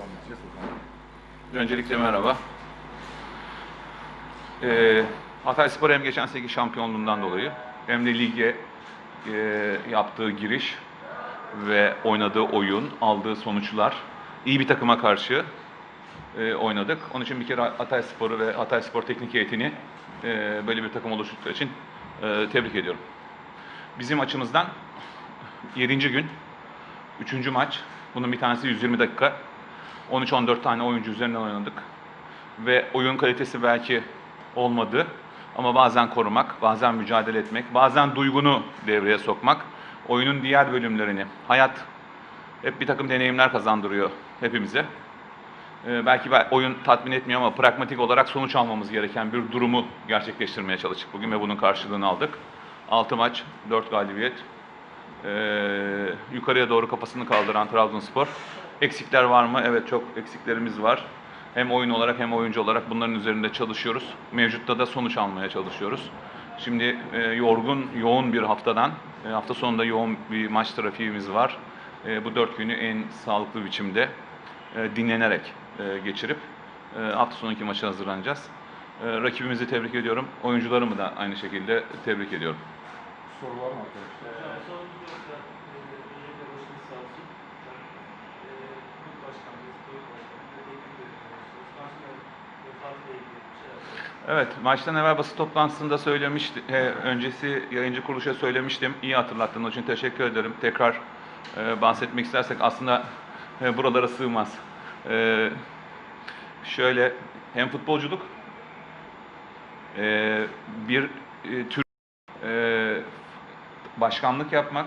devam edeceğiz o zaman. Öncelikle merhaba. Ee, Hatay Spor hem geçen seneki şampiyonluğundan dolayı hem de lige e, yaptığı giriş ve oynadığı oyun, aldığı sonuçlar iyi bir takıma karşı e, oynadık. Onun için bir kere Hatay Spor'u ve Hatay Spor teknik heyetini e, böyle bir takım oluşturduğu için e, tebrik ediyorum. Bizim açımızdan 7. gün, 3. maç. Bunun bir tanesi 120 dakika. 13-14 tane oyuncu üzerinden oynadık. Ve oyun kalitesi belki olmadı. Ama bazen korumak, bazen mücadele etmek, bazen duygunu devreye sokmak, oyunun diğer bölümlerini, hayat hep bir takım deneyimler kazandırıyor hepimize. Ee, belki oyun tatmin etmiyor ama pragmatik olarak sonuç almamız gereken bir durumu gerçekleştirmeye çalıştık bugün ve bunun karşılığını aldık. 6 maç, 4 galibiyet. Ee, yukarıya doğru kafasını kaldıran Trabzonspor. Eksikler var mı? Evet çok eksiklerimiz var. Hem oyun olarak hem oyuncu olarak bunların üzerinde çalışıyoruz. Mevcutta da sonuç almaya çalışıyoruz. Şimdi e, yorgun, yoğun bir haftadan, e, hafta sonunda yoğun bir maç trafiğimiz var. E, bu dört günü en sağlıklı biçimde e, dinlenerek e, geçirip e, hafta sonunki maça hazırlanacağız. E, rakibimizi tebrik ediyorum. Oyuncularımı da aynı şekilde tebrik ediyorum. Soru var mı arkadaşlar? Sorumuz yoksa e, öncelikle başınız sağ olsun. E, Kulüp başkanımız, kulüp başkanımız ve teknik direktörümüz, Osman vefatıyla ilgili bir şey yapalım. Evet, maçtan evvel basın toplantısında söylemişti, e, öncesi yayıncı kuruluşa söylemiştim. İyi hatırlattığın için teşekkür ederim. Tekrar e, bahsetmek istersek aslında e, buralara sığmaz. E, şöyle, hem futbolculuk, e, bir e, tür e, başkanlık yapmak,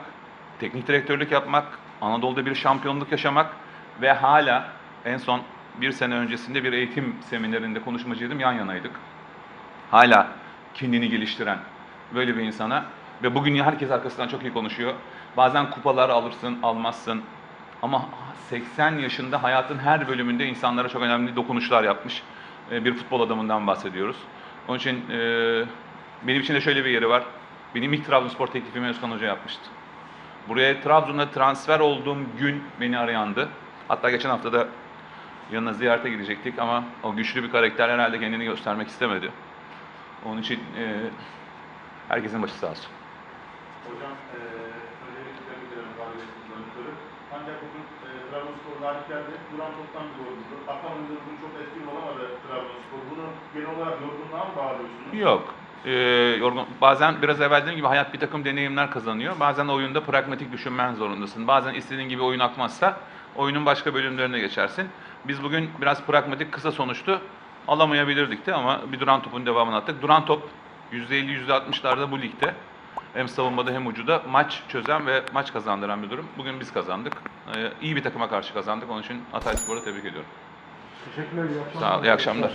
teknik direktörlük yapmak, Anadolu'da bir şampiyonluk yaşamak ve hala en son bir sene öncesinde bir eğitim seminerinde konuşmacıydım, yan yanaydık hala kendini geliştiren böyle bir insana ve bugün herkes arkasından çok iyi konuşuyor. Bazen kupalar alırsın, almazsın. Ama 80 yaşında hayatın her bölümünde insanlara çok önemli dokunuşlar yapmış e, bir futbol adamından bahsediyoruz. Onun için e, benim için de şöyle bir yeri var. Benim ilk Trabzonspor teklifimi Özkan Hoca yapmıştı. Buraya Trabzon'a transfer olduğum gün beni arayandı. Hatta geçen hafta da yanına ziyarete gidecektik ama o güçlü bir karakter herhalde kendini göstermek istemedi. Onun için e, herkesin başı sağ olsun. Hocam eee öncelikle ederim galibiyetinizden ötürü. Ancak bugün eee Trabzonspor galip geldi. Duran toptan bir gol buldu. Akan bugün çok etkili olamadı Trabzonspor. Bunu genel olarak yorgunluğa mı bağlıyorsunuz? Yok. E, yorgun, bazen biraz evvel dediğim gibi hayat bir takım deneyimler kazanıyor. Bazen oyunda pragmatik düşünmen zorundasın. Bazen istediğin gibi oyun akmazsa oyunun başka bölümlerine geçersin. Biz bugün biraz pragmatik kısa sonuçtu. Alamayabilirdik de ama bir duran topun devamını attık. Duran top %50 %60'larda bu ligde hem savunmada hem ucuda maç çözen ve maç kazandıran bir durum. Bugün biz kazandık. Ee, iyi bir takıma karşı kazandık. Onun için Hatay Spor'u tebrik ediyorum. Teşekkürler, iyi akşamlar. Sağ ol, iyi akşamlar.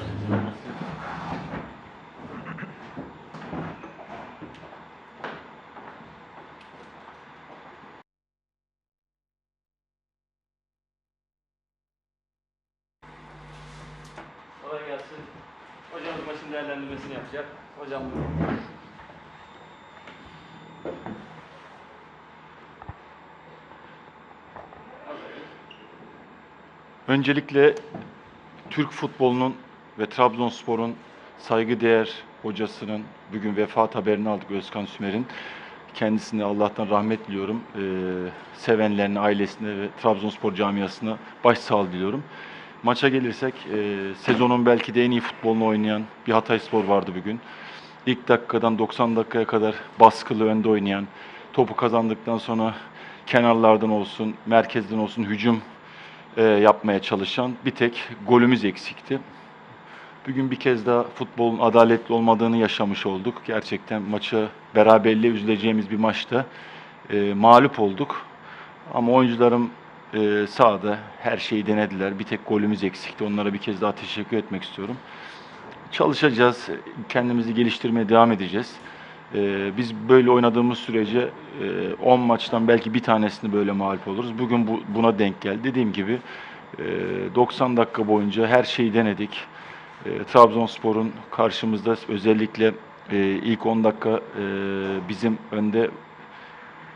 Gelsin. Hocamız maçın değerlendirmesini yapacak. Hocam buyurun. Öncelikle Türk futbolunun ve Trabzonspor'un saygıdeğer hocasının bugün vefat haberini aldık Özkan Sümer'in. Kendisine Allah'tan rahmet diliyorum. Ee, sevenlerine, ailesine ve Trabzonspor camiasına başsağlığı diliyorum. Maça gelirsek e, sezonun belki de en iyi futbolunu oynayan bir Hatayspor vardı bugün. İlk dakikadan 90 dakikaya kadar baskılı önde oynayan, topu kazandıktan sonra kenarlardan olsun, merkezden olsun hücum e, yapmaya çalışan bir tek golümüz eksikti. Bugün bir kez daha futbolun adaletli olmadığını yaşamış olduk. Gerçekten maçı beraberliğe üzüleceğimiz bir maçta e, mağlup olduk. Ama oyuncularım e, sahada her şeyi denediler. Bir tek golümüz eksikti. Onlara bir kez daha teşekkür etmek istiyorum. Çalışacağız. Kendimizi geliştirmeye devam edeceğiz. E, biz böyle oynadığımız sürece e, 10 maçtan belki bir tanesini böyle mağlup oluruz. Bugün bu, buna denk geldi. Dediğim gibi e, 90 dakika boyunca her şeyi denedik. E, Trabzonspor'un karşımızda özellikle e, ilk 10 dakika e, bizim önde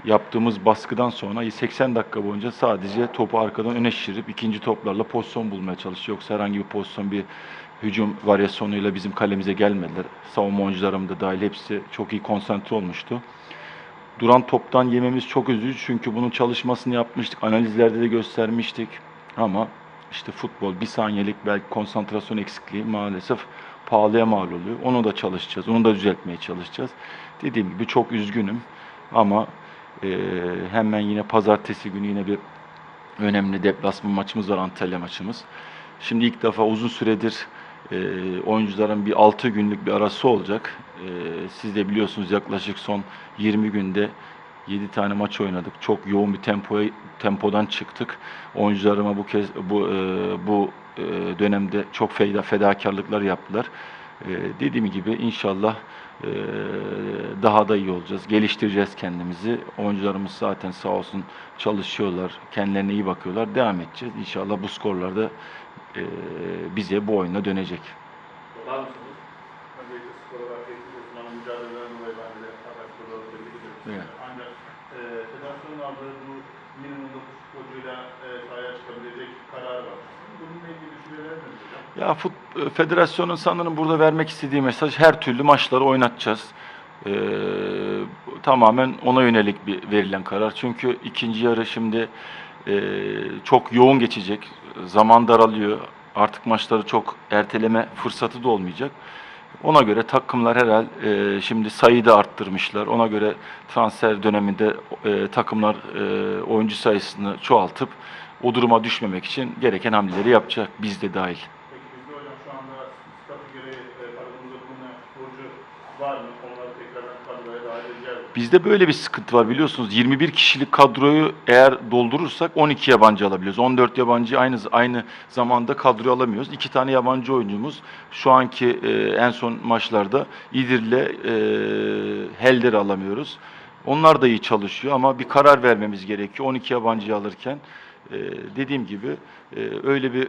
yaptığımız baskıdan sonra 80 dakika boyunca sadece topu arkadan öne şişirip ikinci toplarla pozisyon bulmaya çalıştık. Yoksa herhangi bir pozisyon bir hücum varyasyonuyla bizim kalemize gelmediler. Savunma oyuncularım da dahil hepsi çok iyi konsantre olmuştu. Duran toptan yememiz çok üzücü çünkü bunun çalışmasını yapmıştık. Analizlerde de göstermiştik. Ama işte futbol bir saniyelik belki konsantrasyon eksikliği maalesef pahalıya mal oluyor. Onu da çalışacağız. Onu da düzeltmeye çalışacağız. Dediğim gibi çok üzgünüm ama eee, hemen yine pazartesi günü yine bir önemli deplasman maçımız var Antalya maçımız. Şimdi ilk defa uzun süredir eee, oyuncuların bir 6 günlük bir arası olacak. Eee, siz de biliyorsunuz yaklaşık son 20 günde 7 tane maç oynadık. Çok yoğun bir tempoya tempodan çıktık. Oyuncularıma bu kez bu eee, bu eee, dönemde çok feda fedakarlıklar yaptılar. Eee, dediğim gibi inşallah eee, daha da iyi olacağız. Geliştireceğiz kendimizi. Oyuncularımız zaten sağ olsun çalışıyorlar. Kendilerine iyi bakıyorlar. Devam edeceğiz. İnşallah bu skorlarda eee, bize bu oyuna dönecek. Var mısınız? Öncelikle dolayı ben de tebrik ediyorum. Evet. Ancak e, federasyonun aldığı bu minimum 9 futbolcuyla e, sahaya çıkabilecek karar var. Bununla ilgili düşünceleriniz nedir hocam? Ya fut, e, federasyonun sanırım burada vermek istediği mesaj her türlü maçları oynatacağız. Ee, tamamen ona yönelik bir verilen karar. Çünkü ikinci yarı şimdi e, çok yoğun geçecek. Zaman daralıyor. Artık maçları çok erteleme fırsatı da olmayacak. Ona göre takımlar herhal e, şimdi sayıyı da arttırmışlar. Ona göre transfer döneminde e, takımlar e, oyuncu sayısını çoğaltıp o duruma düşmemek için gereken hamleleri yapacak. Biz de dahil. Peki bizde hocam şu anda statü gereği e, kadromuzda bulunan futbolcu var mı? Onları tekrardan kadroya dahil edeceğiz. mi? Bizde böyle bir sıkıntı var biliyorsunuz. 21 kişilik kadroyu eğer doldurursak 12 yabancı alabiliyoruz. 14 yabancı aynı aynı zamanda kadroya alamıyoruz. İki tane yabancı oyuncumuz şu anki e, en son maçlarda İdir'le e, Helder'i alamıyoruz. Onlar da iyi çalışıyor ama bir karar vermemiz gerekiyor 12 yabancıyı alırken. E, dediğim gibi e, öyle bir e,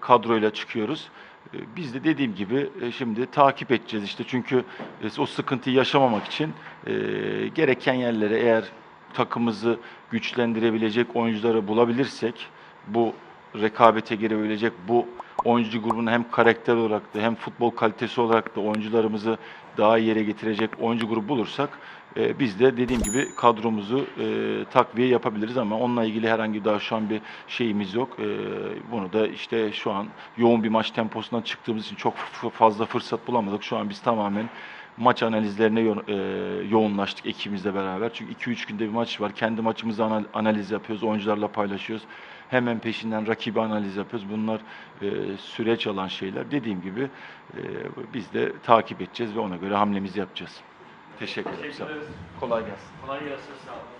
kadroyla çıkıyoruz. E, Biz de dediğim gibi e, şimdi takip edeceğiz işte. Çünkü e, o sıkıntıyı yaşamamak için e, gereken yerlere eğer takımımızı güçlendirebilecek oyuncuları bulabilirsek bu rekabete girebilecek bu oyuncu grubunu hem karakter olarak da hem futbol kalitesi olarak da oyuncularımızı daha iyi yere getirecek oyuncu grubu bulursak e, biz de dediğim gibi kadromuzu e, takviye yapabiliriz ama onunla ilgili herhangi daha şu an bir şeyimiz yok. E, bunu da işte şu an yoğun bir maç temposundan çıktığımız için çok fazla fırsat bulamadık. Şu an biz tamamen maç analizlerine yo- e, yoğunlaştık ekibimizle beraber. Çünkü 2-3 günde bir maç var. Kendi maçımızı anal- analiz yapıyoruz, oyuncularla paylaşıyoruz. Hemen peşinden rakibi analiz yapıyoruz. Bunlar e, süreç alan şeyler. Dediğim gibi e, biz de takip edeceğiz ve ona göre hamlemizi yapacağız. Teşekkür ederim. Sağ olun. ederiz. Kolay gelsin. Kolay gelsin. Sağ olun.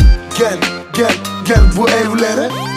Gel gel gel bu evlere